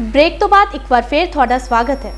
Break ਤੋਂ ਬਾਅਦ ਇੱਕ ਵਾਰ ਫੇਰ ਤੁਹਾਡਾ ਸਵਾਗਤ ਹੈ।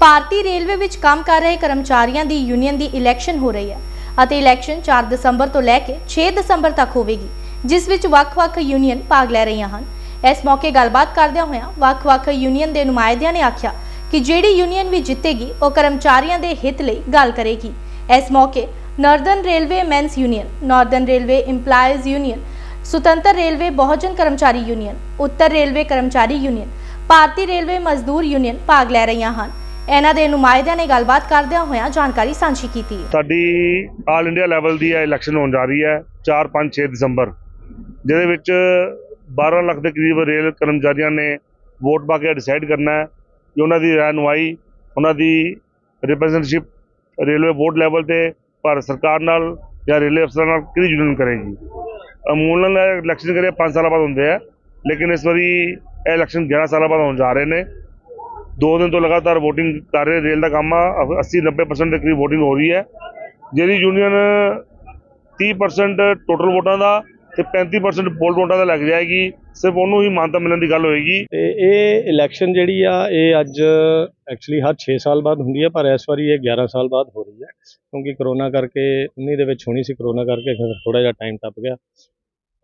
ਭਾਰਤੀ ਰੇਲਵੇ ਵਿੱਚ ਕੰਮ ਕਰ ਰਹੇ ਕਰਮਚਾਰੀਆਂ ਦੀ ਯੂਨੀਅਨ ਦੀ ਇਲੈਕਸ਼ਨ ਹੋ ਰਹੀ ਹੈ ਅਤੇ ਇਲੈਕਸ਼ਨ 4 ਦਸੰਬਰ ਤੋਂ ਲੈ ਕੇ 6 ਦਸੰਬਰ ਤੱਕ ਹੋਵੇਗੀ, ਜਿਸ ਵਿੱਚ ਵੱਖ-ਵੱਖ ਯੂਨੀਅਨ ਭਾਗ ਲੈ ਰਹੀਆਂ ਹਨ। ਇਸ ਮੌਕੇ ਗੱਲਬਾਤ ਕਰਦਿਆਂ ਹੋਇਆਂ ਵੱਖ-ਵੱਖ ਯੂਨੀਅਨ ਦੇ ਨੁਮਾਇੰਦਿਆਂ ਨੇ ਆਖਿਆ ਕਿ ਜਿਹੜੀ ਯੂਨੀਅਨ ਵੀ ਜਿੱਤੇਗੀ, ਉਹ ਕਰਮਚਾਰੀਆਂ ਦੇ ਹਿੱਤ ਲਈ ਗੱਲ ਕਰੇਗੀ। ਇਸ ਮੌਕੇ northern railway men's union northern railway EMPLOYEES union ਸੁਤੰਤਰ ਰੇਲਵੇ ਬਹੁਜਨ ਕਰਮਚਾਰੀ ਯੂਨੀਅਨ ਉੱਤਰ ਰੇਲਵੇ ਕਰਮਚਾਰੀ ਯੂਨੀਅਨ ਭਾਰਤੀ ਰੇਲਵੇ ਮਜ਼ਦੂਰ ਯੂਨੀਅਨ ਭਾਗ ਲੈ ਰਹੀਆਂ ਹਨ। ਇਹਨਾਂ ਦੇ ਨੁਮਾਇੰਦਿਆਂ ਨੇ ਗੱਲਬਾਤ ਕਰਦਿਆਂ ਹੋਇਆਂ ਜਾਣਕਾਰੀ ਸਾਂਝੀ ਕੀਤੀ ਸਾਡੀ ਆਲ ਇੰਡੀਆ ਲੈਵਲ ਦੀ ਇਹ ਇਲੈਕਸ਼ਨ ਹੋਣ ਜਾ ਰਹੀ ਹੈ 4 5 6 ਦਸੰਬਰ, ਜਿਹਦੇ ਵਿੱਚ 12 ਲੱਖ ਦੇ ਕਰੀਬ ਰੇਲ ਕਰਮਚਾਰੀਆਂ ਨੇ ਵੋਟ ਪਾ ਕੇ ਡਿਸਾਈਡ ਕਰਨਾ ਹੈ ਕਿ ਉਹਨਾਂ ਦੀ ਰਹਿਨੁਮਾਈ ਉਹਨਾਂ ਦੀ ਰਿਪਰੈਜ਼ੈਂਟੇਟਿਵ ਰੇਲਵੇ ਬੋਰਡ ਲੈਵਲ ਤੇ ਭਾਰਤ ਸਰਕਾਰ ਨਾਲ ਜਾਂ ਰੇਲਵੇ ਅਫਸਰਾਂ ਨਾਲ ਕਿਹੜੀ ਯੂਨੀਅਨ ਕਰੇਗੀ? ਅਮੂਲਨ ਇਲੈਕਸ਼ਨ ਕਰੇ 5 ਸਾਲਾਂ ਬਾਅਦ ਹੁੰਦੇ ਆ, ਲੇਕਿਨ ਇਸ ਵਾਰੀ ਇਹ ਇਲੈਕਸ਼ਨ 11 ਸਾਲਾਂ ਬਾਅਦ ਹੋਣ ਜਾ ਰਹੇ ਨੇ। ਦੋ ਦਿਨ ਤੋਂ ਲਗਾਤਾਰ VOTING ਕਰ ਰਹੇ ਰੇਲ ਦਾ ਕੰਮ ਆ 80 90% ਦੇ ਕਰੀਬ VOTING ਹੋ ਰਹੀ ਹੈ। ਜਿਹੜੀ ਯੂਨੀਅਨ 30% ਟੋਟਲ ਵੋਟਾਂ ਦਾ ਤੇ 35% ਪੋਲ ਵੋਟਾਂ ਦਾ ਲੱਗ ਜਾਏਗੀ, ਸਿਰਫ ਉਹਨੂੰ ਹੀ ਮਾਨਤਾ ਮਿਲਣ ਦੀ ਗੱਲ ਹੋਏਗੀ। ਤੇ ਇਹ ਇਲੈਕਸ਼ਨ ਜਿਹੜੀ ਆ, ਇਹ ਅੱਜ ਐਕਚੁਅਲੀ ਹਰ 6 ਸਾਲ ਬਾਅਦ ਹੁੰਦੀ ਹੈ, ਪਰ ਇਸ ਵਾਰੀ ਇਹ 11 ਸਾਲ ਬਾਅਦ ਹੋ ਰਹੀ ਹੈ। ਕਿਉਂਕਿ ਕਰੋਨਾ ਕਰਕੇ 19 ਦੇ ਵਿੱਚ ਹੋਣੀ ਸੀ ਕਰੋਨਾ ਕਰਕੇ ਫਿਰ ਥੋੜਾ ਜਿਹਾ ਟਾਈਮ ਟੱਪ ਗਿਆ।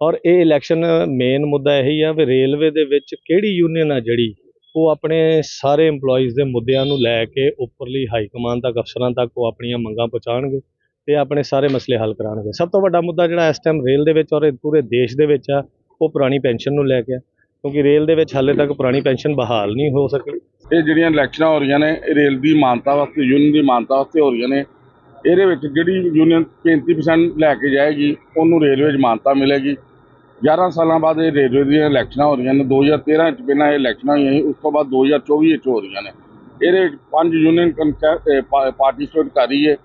ਔਰ ਇਹ ਇਲੈਕਸ਼ਨ ਮੇਨ ਮੁੱਦਾ ਇਹੀ ਆ ਵੀ ਰੇਲਵੇ ਦੇ ਵਿੱਚ ਕਿਹੜੀ ਯੂਨੀਅਨ ਆ ਜਿਹੜੀ, ਉਹ ਆਪਣੇ ਸਾਰੇ EMPLOYEES ਦੇ ਮੁੱਦਿਆਂ ਨੂੰ ਲੈ ਕੇ ਉੱਪਰਲੀ ਹਾਈ ਕਮਾਨ ਤੱਕ, ਅਫਸਰਾਂ ਤੱਕ ਉਹ ਆਪਣੀਆਂ ਮੰਗਾਂ ਪਹੁੰਚਾਉਣਗੇ ਤੇ ਆਪਣੇ ਸਾਰੇ ਮਸਲੇ ਹੱਲ ਕਰਾਉਣਗੇ। ਸਭ ਤੋਂ ਵੱਡਾ ਮੁੱਦਾ ਜਿਹੜਾ ਇਸ ਟਾਈਮ ਰੇਲ ਦੇ ਵਿੱਚ ਔਰ ਇਹ ਪੂਰੇ ਦੇਸ਼ ਦੇ ਵਿੱਚ ਆ, ਉਹ ਪੁਰਾਣੀ ਪੈਨਸ਼ਨ ਨੂੰ ਲੈ ਕੇ ਆ, ਕਿਉਂਕਿ ਰੇਲ ਦੇ ਵਿੱਚ ਹਾਲੇ ਤੱਕ ਪੁਰਾਣੀ ਪੈਨਸ਼ਨ ਬਹਾਲ ਨਹੀਂ ਹੋ ਸਕੀ। ਇਹ ਜਿਹੜੀਆਂ ਇਲੈਕਸ਼ਨਾਂ ਹੋ ਰਹੀਆਂ ਨੇ, ਇਹ ਰੇਲ ਦੀ ਮਾਨਤਾ ਵਾਸਤੇ ਯੂਨੀਅਨ ਦੀ ਮਾਨਤਾ ਵਾਸਤੇ ਹੋ ਰਹੀਆਂ ਨੇ, ਇਹਦੇ ਵਿੱਚ ਜਿਹੜੀ ਯੂਨੀਅਨ 35% ਲੈ ਕੇ ਜਾਏਗੀ, ਉਹਨੂੰ ਰੇਲਵੇ 'ਚ ਮਾਨਤਾ ਮਿਲੇਗੀ। 11 ਸਾਲਾਂ ਬਾਅਦ ਇਹ ਰੇਲਵੇ ਦੀਆਂ ਇਲੈਕਸ਼ਨਾਂ ਹੋ ਰਹੀਆਂ ਨੇ। 2013 'ਚ ਪਹਿਲਾਂ ਇਹ ਇਲੈਕਸ਼ਨਾਂ ਹੋਈਆਂ ਸੀ ਉਸ ਤੋਂ ਬਾਅਦ 2024 ਵਿੱਚ ਹੋ ਰਹੀਆਂ ਨੇ। ਇਹਦੇ ਵਿੱਚ ਪੰਜ ਯੂਨੀਅਨ ਪਾਰਟਿਸਿਪੇਟ ਕਰ ਰਹੀ ਹੈ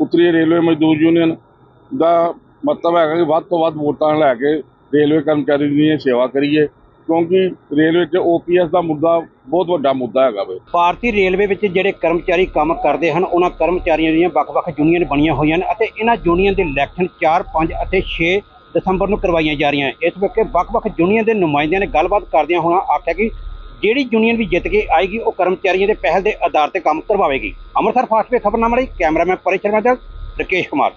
ਉੱਤਰੀ ਰੇਲਵੇ ਮਜ਼ਦੂਰ ਯੂਨੀਅਨ ਦਾ ਮਤਲਬ ਹੈਗਾ ਕਿ ਵੱਧ ਤੋਂ ਵੱਧ ਵੋਟਾਂ ਲੈ ਕੇ ਰੇਲਵੇ ਕਰਮਚਾਰੀ ਦੀ ਸੇਵਾ ਕਰੀਏ ਕਿਉਂਕਿ ਰੇਲਵੇ 'ਚ ਓਪੀਐਸ ਦਾ ਮੁੱਦਾ ਬਹੁਤ ਵੱਡਾ ਮੁੱਦਾ ਹੈਗਾ ਵੇ ਭਾਰਤੀ ਰੇਲਵੇ ਵਿੱਚ ਜਿਹੜੇ ਕਰਮਚਾਰੀ ਕੰਮ ਕਰਦੇ ਹਨ ਉਹਨਾਂ ਕਰਮਚਾਰੀਆਂ ਦੀਆਂ ਵੱਖ-ਵੱਖ ਯੂਨੀਅਨ ਬਣੀਆਂ ਹੋਈਆਂ ਹਨ ਅਤੇ ਇਹਨਾਂ ਯੂਨੀਅਨ ਦੇ ਇਲੈਕਸ਼ਨ 4, 5 ਅਤੇ 6 ਦਸੰਬਰ ਨੂੰ ਕਰਵਾਈਆਂ ਜਾ ਰਹੀਆਂ। ਇਸ ਵਕਤ ਵੱਖ-ਵੱਖ ਯੂਨੀਅਨ ਦੇ ਨੁਮਾਇੰਦਿਆਂ ਨੇ ਗੱਲਬਾਤ ਕਰਦਿਆਂ ਹੋਣਾ ਆਖਿਆ ਕਿ ਜਿਹੜੀ ਯੂਨੀਅਨ ਵੀ ਜਿੱਤ ਕੇ ਆਏਗੀ, ਉਹ ਕਰਮਚਾਰੀਆਂ ਦੇ ਪਹਿਲ ਦੇ ਆਧਾਰ ਤੇ ਕੰਮ ਕਰਵਾਵੇਗੀ। ਅੰਮ੍ਰਿਤਸਰ ਫਾਸਟ ਵੇ ਖਬਰਨਾਮਾ ਲਈ ਕੈਮਰਾਮੈਨ ਪਰੇ ਸ਼ਰਮਾ ਤੇ ਰਕੇਸ਼ ਕੁਮਾਰ।